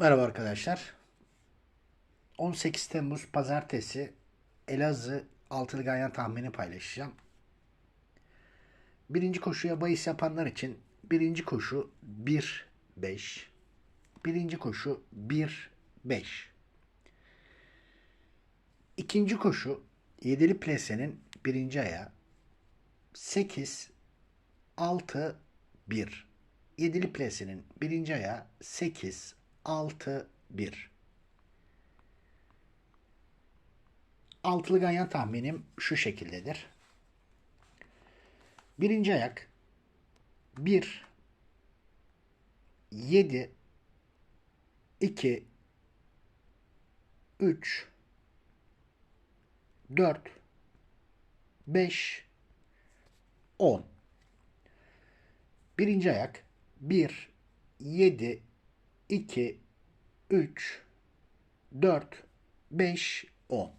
Merhaba arkadaşlar. 18 Temmuz Pazartesi Elazığ altılı ganyan tahmini paylaşacağım. Birinci koşuya bahis yapanlar için birinci koşu 1-5. Birinci koşu 1-5. İkinci koşu yedili plesenin birinci ayağı 8 6 1. Yedili plesenin birinci ayağı 8 6 1. Altılı ganyan tahminim şu şekildedir. Birinci ayak 1 7 2 3 4 5 10 Birinci ayak 1 7 2 3 4 5 10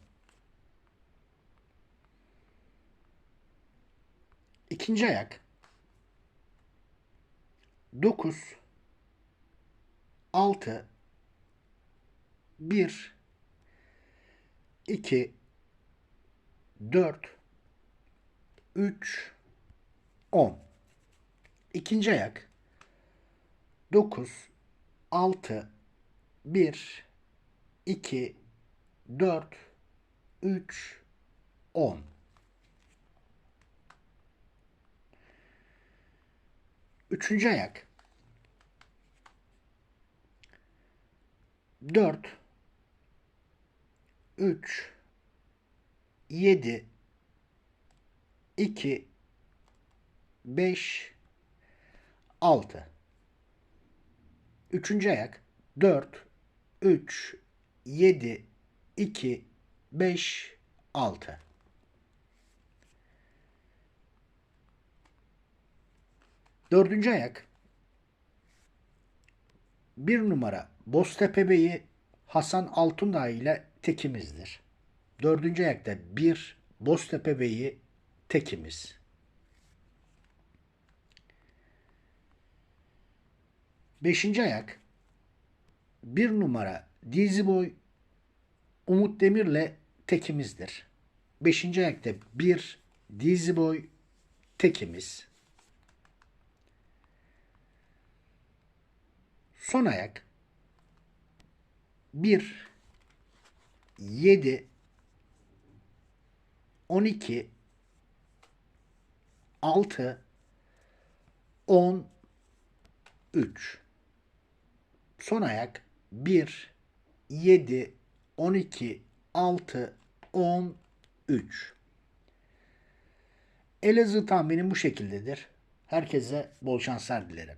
İkinci ayak. 9 6 1 2 4 3 10 İkinci ayak. 9 6 1 2 4 3 10 Üçüncü ayak. 4 3 7 2 5 6 Üçüncü ayak 4 3 7 2 5 6 Dördüncü ayak bir numara Boztepe Bey'i Hasan Altundağ ile tekimizdir. Dördüncü ayakta bir Boztepe Bey'i tekimiz. Beşinci ayak bir numara Diziboy Umut Demir'le tekimizdir. Beşinci ayakta bir Diziboy tekimiz. Son ayak 1 7 12 6 10 3 Son ayak 1 7 12 6 10 3 Elazığ tahminim bu şekildedir. Herkese bol şanslar dilerim.